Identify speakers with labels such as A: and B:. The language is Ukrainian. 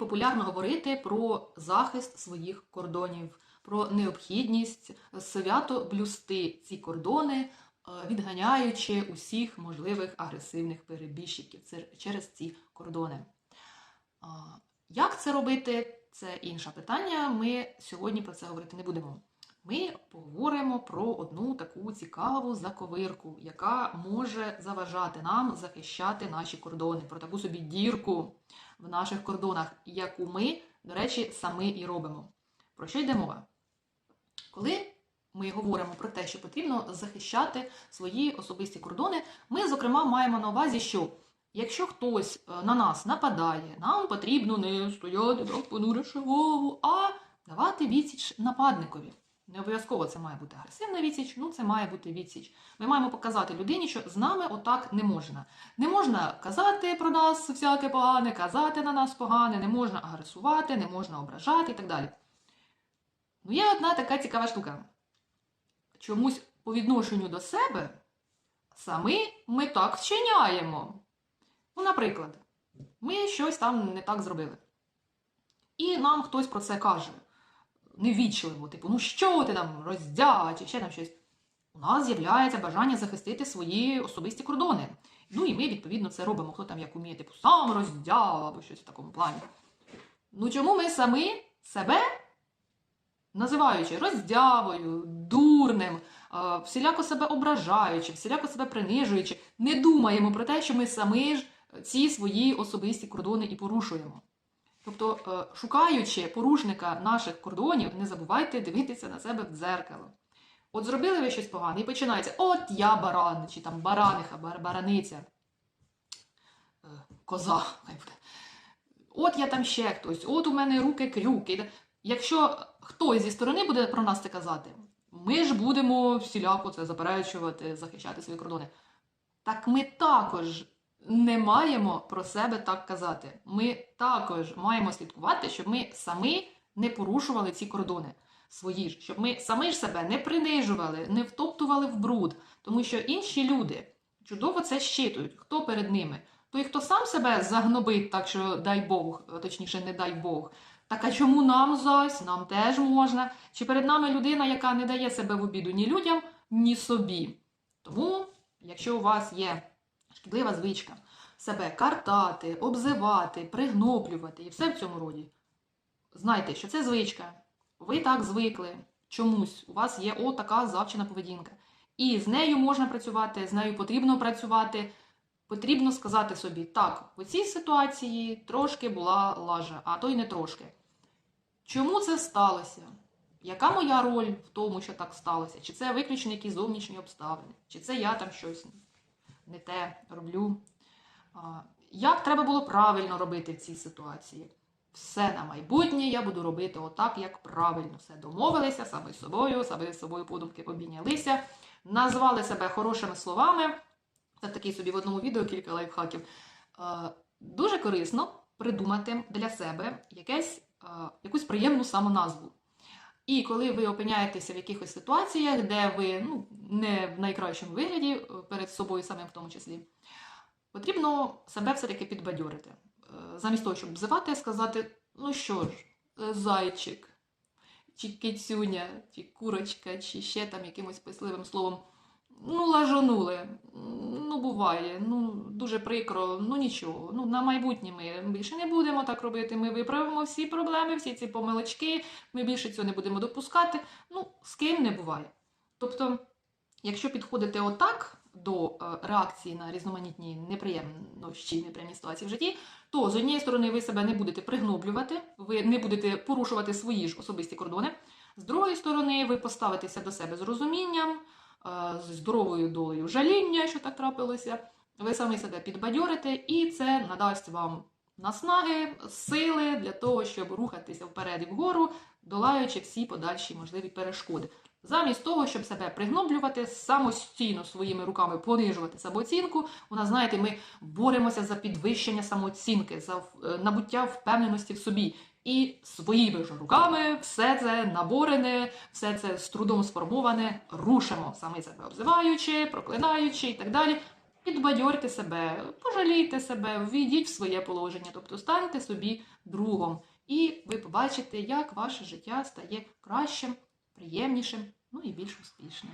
A: популярно говорити про захист своїх кордонів, про необхідність свято блюсти ці кордони, е, відганяючи усіх можливих агресивних перебіжчиків через ці кордони. Як це робити? Це інше питання. Ми сьогодні про це говорити не будемо. Ми поговоримо про одну таку цікаву заковирку, яка може заважати нам захищати наші кордони, про таку собі дірку в наших кордонах, яку ми, до речі, самі і робимо. Про що йде мова? Коли ми говоримо про те, що потрібно захищати свої особисті кордони, ми, зокрема, маємо на увазі, що якщо хтось е, на нас нападає, нам потрібно не стояти так, голову, а давати відсіч нападникові. Не обов'язково це має бути агресивна відсіч, ну це має бути відсіч. Ми маємо показати людині, що з нами отак не можна. Не можна казати про нас всяке погане, казати на нас погане, не можна агресувати, не можна ображати і так далі. Ну, є одна така цікава штука. Чомусь по відношенню до себе самі ми так вчиняємо. Ну, наприклад, ми щось там не так зробили. І нам хтось про це каже. Невічливо, типу, ну що ти там роздяга, чи ще там щось. У нас з'являється бажання захистити свої особисті кордони. Ну і ми, відповідно, це робимо. Хто там як уміє, типу, сам роздяга або щось в такому плані. Ну чому ми самі себе, називаючи роздявою, дурним, всіляко себе ображаючи, всіляко себе принижуючи, не думаємо про те, що ми самі ж ці свої особисті кордони і порушуємо. Тобто, е, шукаючи порушника наших кордонів, не забувайте дивитися на себе в дзеркало. От зробили ви щось погане і починається: от я баран, чи там бараниха, бар- бараниця, е, коза. От я там ще хтось, от у мене руки крюки. Якщо хтось зі сторони буде про нас це казати, ми ж будемо всіляко це заперечувати, захищати свої кордони. Так ми також не маємо про себе так казати. Ми також маємо слідкувати, щоб ми самі не порушували ці кордони свої ж, щоб ми самі ж себе не принижували, не втоптували в бруд, тому що інші люди чудово це щитують, хто перед ними. Той, хто сам себе загнобить, так що дай Бог, точніше, не дай Бог. Так а чому нам зась? Нам теж можна. Чи перед нами людина, яка не дає себе в обіду ні людям, ні собі. Тому, якщо у вас є шкідлива звичка себе картати, обзивати, пригноблювати і все в цьому роді, знайте, що це звичка. Ви так звикли чомусь, у вас є отака завчена поведінка. І з нею можна працювати, з нею потрібно працювати. Потрібно сказати собі, так, в цій ситуації трошки була лажа, а то й не трошки. Чому це сталося? Яка моя роль в тому, що так сталося? Чи це виключно якісь зовнішні обставини? Чи це я там щось не те роблю? Як треба було правильно робити в цій ситуації? Все на майбутнє я буду робити отак, як правильно. Все домовилися самі з собою, самі з собою подумки обійнялися, назвали себе хорошими словами. Це такий собі в одному відео кілька лайфхаків. Дуже корисно придумати для себе якесь, якусь приємну самоназву. І коли ви опиняєтеся в якихось ситуаціях, де ви ну, не в найкращому вигляді е, перед собою самим в тому числі, потрібно себе все-таки підбадьорити. Е, Замість того, щоб взивати, сказати, ну що ж, е, зайчик, чи кицюня, чи курочка, чи ще там якимось писливим словом. Ну, лажанули. Ну, буває, ну дуже прикро, ну нічого. Ну, на майбутнє ми більше не будемо так робити. Ми виправимо всі проблеми, всі ці помилочки, ми більше цього не будемо допускати. Ну, з ким не буває. Тобто, якщо підходити отак до е, реакції на різноманітні неприємності, неприємні ситуації в житті, то з однієї сторони ви себе не будете пригноблювати, ви не будете порушувати свої ж особисті кордони. З другої сторони, ви поставитеся до себе з розумінням, з здоровою долею жаління, що так трапилося. Ви самі себе підбадьорите, і це надасть вам наснаги, сили для того, щоб рухатися вперед і вгору, долаючи всі подальші можливі перешкоди. Замість того, щоб себе пригноблювати, самостійно своїми руками понижувати самооцінку, у нас, знаєте, ми боремося за підвищення самооцінки, за е, набуття впевненості в собі. І своїми ж руками все це наборене, все це з трудом сформоване, рушимо, самі себе обзиваючи, проклинаючи і так далі. Підбадьорте себе, пожалійте себе, ввійдіть в своє положення, тобто станьте собі другом. І ви побачите, як ваше життя стає кращим, приємнішим, ну і більш успішним.